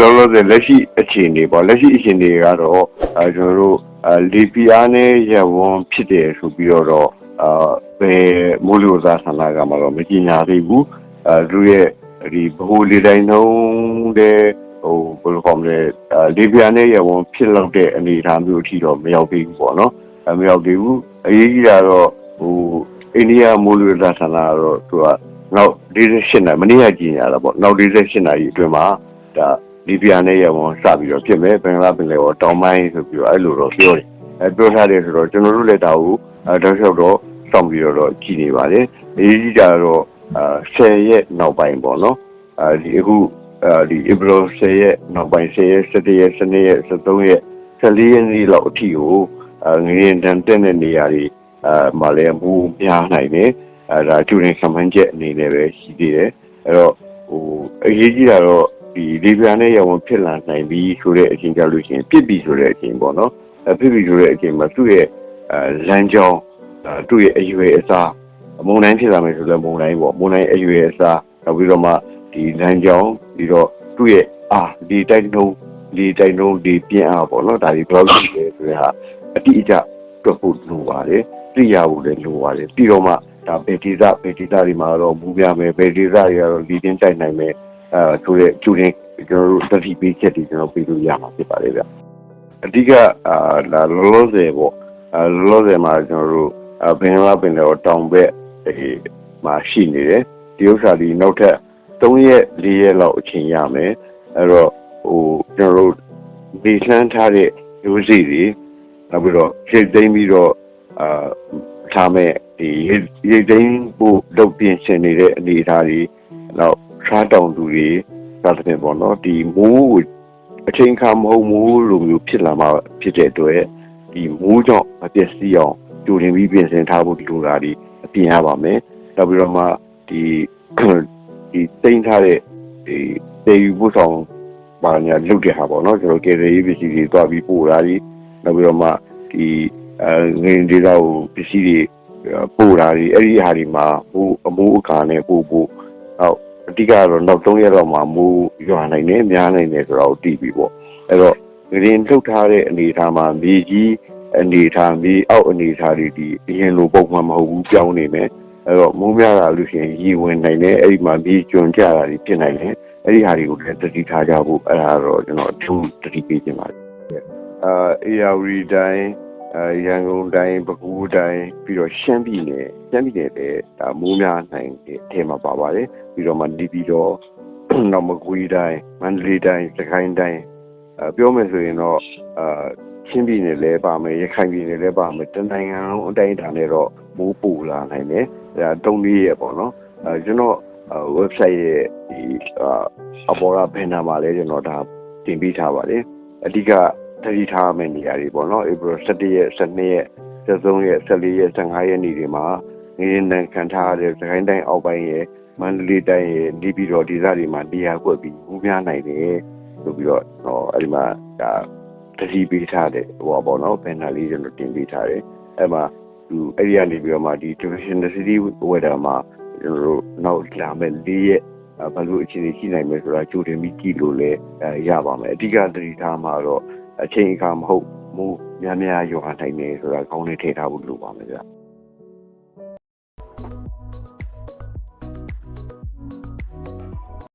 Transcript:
လောလောဆယ်လက်ရှိအခြေအနေပေါ့လက်ရှိအခြေအနေကတော့အဲကျွန်တော်တို့အဲလီပီယာနဲ့ရဝန်ဖြစ်တယ်ဆိုပြီးတော့အာဘယ်မိုးလေဝသဆန္ဒကမှတော့မကြီးညာသေးဘူးအဲသူရဲ့ဒီဘိုးလေးတိုင်းနှုံးတဲ့ဟိုဘယ်လိုခေါ်မလဲအဲလီပီယာနဲ့ရဝန်ဖြစ်လောက်တဲ့အနေအထားမျိုးအထိတော့မရောက်သေးဘူးပေါ့နော်အဲမရောက်သေးဘူးအရေးကြီးတာတော့ဟိုအိန္ဒိယမိုးလေဝသဆန္ဒကတော့သူကနောက်48နိုင်မနေ့ကကြီးညာတာပေါ့နောက်48နိုင်အတွင်းမှာဒါ လီပီယာနဲ့ရဝန်စပြီးတော့ဖြစ်မယ်ဘင်္ဂလားပင်လယ်ော်တောင်ပိုင်းဆိုပြီးတော့အဲ့လိုတော့ပြောတယ်အဲပြောထားတယ်ဆိုတော့ကျွန်တော်တို့လည်းဒါကိုအဲတောက်လျှောက်တော့စောင့်ပြီးတော့ကြည်နေပါတယ်အရေးကြီးတာတော့အာ10ရက်နောက်ပိုင်းပေါ့နော်အဲဒီအခုအဲဒီ April 10ရက်နောက်ပိုင်း10ရက်17ရက်12ရက်13ရက်14ရက်နေ့လောက်အထိကိုအဲငရေတန်တက်တဲ့နေရာတွေအဲမှာလည်းမူများနိုင်တယ်အဲဒါကျူရင်ဆမှန်းချက်အနေနဲ့ပဲရှိသေးတယ်အဲ့တော့ဟိုအရေးကြီးတာတော့ ဒီဒီပြာနဲ့ရဝန်ဖြစ်လာနိုင်ပြီဆိုတဲ့အချိန်ကြလို့ရှိရင်ပြစ်ပြီဆိုတဲ့အချိန်ပေါ့နော်အဲပြစ်ပြီဆိုတဲ့အချိန်မှာသူ့ရဲ့အဲလမ်းကြောင်းအဲသူ့ရဲ့အရွယ်အစားမုံတိုင်းဖြစ်လာမယ်ဆိုလည်းမုံတိုင်းပေါ့မုံတိုင်းအရွယ်အစားနောက်ပြီးတော့မှဒီလမ်းကြောင်းပြီးတော့သူ့ရဲ့အာဒီတိုက်နှုံးဒီတိုက်နှုံးဒီပြင်းအားပေါ့နော်ဒါဒီဘယ်လောက်ရှိလဲဆိုတဲ့ဟာအတိအကျတွက်ဖို့လိုပါတယ်သိရဖို့လည်းလိုပါတယ်ပြီးတော့မှဒါဗေတီဇဗေတီဇတွေမှာတော့မူပြမယ်ဗေတီဇတွေကတော့ဒီတင်းတိုက်နိုင်မယ် အဲဆိုတဲ့ကျူရင်ကျွန်တော်တို့သတိပေးချက်တွေကျွန်တော်ပေးလို့ရမှာဖြစ်ပါတယ်ဗျအဓိကအာလာလောလောဆယ်ပေါ့အဲလောလောဆယ်မှာကျွန်တော်တို့အဘင်္ဂလားပင်လယ်တောင်ဘက်အေးမှာရှိနေတယ်ဒီဥစ္စာဒီနောက်ထပ်3ရက်4ရက်လောက်အချိန်ရမယ်အဲ့တော့ဟိုကျွန်တော်တို့ဒီလှမ်းထားတဲ့လူစီတွေနောက်ပြီးတော့ရှင်းသိမ်းပြီးတော့အာထားမဲ့ဒီရိတ်သိမ်းဖို့လုပ်ပြင်ဆင်နေတဲ့အနေအထားတွေနောက် စားတောင်သူတွေသာသဖြင့်ပေါ့နော်ဒီမိုးအချိန်ခါမဟုတ်မိုးလိုမျိုးဖြစ်လာမှဖြစ်တဲ့အတွက်ဒီမိုးကြောင့်မပျက်စီးအောင်ကြိုတင်ပြီးပြင်ဆင်ထားဖို့လိုတာဒီအပြင်ရပါမယ်နောက်ပြီးတော့မှဒီဒီတိမ့်ထားတဲ့ဒီတေယူဖို့ဆောင်ပါညာလုတ်တဲ့ဟာပေါ့နော်ကျွန်တော်ကေရေပစ္စည်းတွေတွားပြီးပို့တာဒီနောက်ပြီးတော့မှဒီအဲငင်းဒေတာကိုပစ္စည်းတွေပို့တာဒီအဲ့ဒီဟာဒီမှာဟိုအမိုးအခါနဲ့ပို့ဖို့နောက် အဓိကတော့နောက်3ရက်တော့မှမိုးရွာနိုင်တယ်များနိုင်တယ်ဆိုတော့တည်ပြီပေါ့အဲ့တော့ငရင်ထုတ်ထားတဲ့အနေအထားမှာမြေကြီးအနေအထားမြေအောက်အနေအထားတွေဒီအရင်လိုပုံမှန်မဟုတ်ဘူးပြောင်းနေမယ်အဲ့တော့မိုးများတာလို့ရှိရင်ရေဝင်နိုင်တယ်အဲ့ဒီမှာမြေကျွံကြတာတွေဖြစ်နိုင်တယ်အဲ့ဒီဟာတွေကိုလည်းတတိထားကြဖို့အဲ့ဒါတော့ကျွန်တော်အထူးတတိပေးခြင်းပါတယ်အာအေယာဝီတိုင်း အဲရန်ကုန်တိုင်းပဲခူးတိုင်းပြီးတော့ရှမ်းပြည်နယ်ရှမ်းပြည်နယ်လည်းဒါမိုးများနိုင်တဲ့အထက်မှာပါပါတယ်ပြီးတော့မှဒီပြီးတော့နောက်မကွေးတိုင်းမန္တလေးတိုင်းစကိုင်းတိုင်းအဲပြောမယ်ဆိုရင်တော့အာချင်းပြည်နယ်လည်းပါမယ်ရခိုင်ပြည်နယ်လည်းပါမယ်တနိုင်ငံလုံးအတိုင်းအတာနဲ့တော့မိုးပူလာနိုင်တယ်အဲတုံးလေးရပေါ့နော်အဲကျွန်တော် website ရဲ့ဒီအပေါ်ကဘန်နာမှာလည်းကျွန်တော်ဒါတင်ပေးထားပါတယ်အဓိက သတိထားမယ့်နေရာတွေပေါ့နော် April 17ရက်12ရက်13ရက်14ရက်15ရက်နေ့တွေမှာငင်းနံခံထားတဲ့စကိုင်းတိုင်းအောက်ပိုင်းရဲ့မန္တလေးတိုင်းရဲ့နေပြည်တော်ဒေသတွေမှာနေရာကွက်ပြီးဦးများနိုင်တယ်ဆိုပြီးတော့ဟောအဲ့ဒီမှာဒါသတိပေးထားတဲ့ဟိုပါပေါ့နော်ဘန်နာလေးကျွန်တော်တင်ပေးထားတယ်အဲ့မှာသူအဲ့ဒီကနေပြီးတော့မှဒီ traditional city weather မှာကျွန်တော်တို့နောက်လာမဲ့၄ရက်ဘယ်လိုအခြေအနေရှိနိုင်မလဲဆိုတာကြိုတင်ပြီးကြည့်လို့လည်းရပါမယ်အဓိကသတိထားမှာတော့ အချိန်အခါမဟုတ်မူများများရွာနိုင်တယ်ဆိုတာကောင်းနေထည့်ထားဖို့လိုပါမယ်ဗျ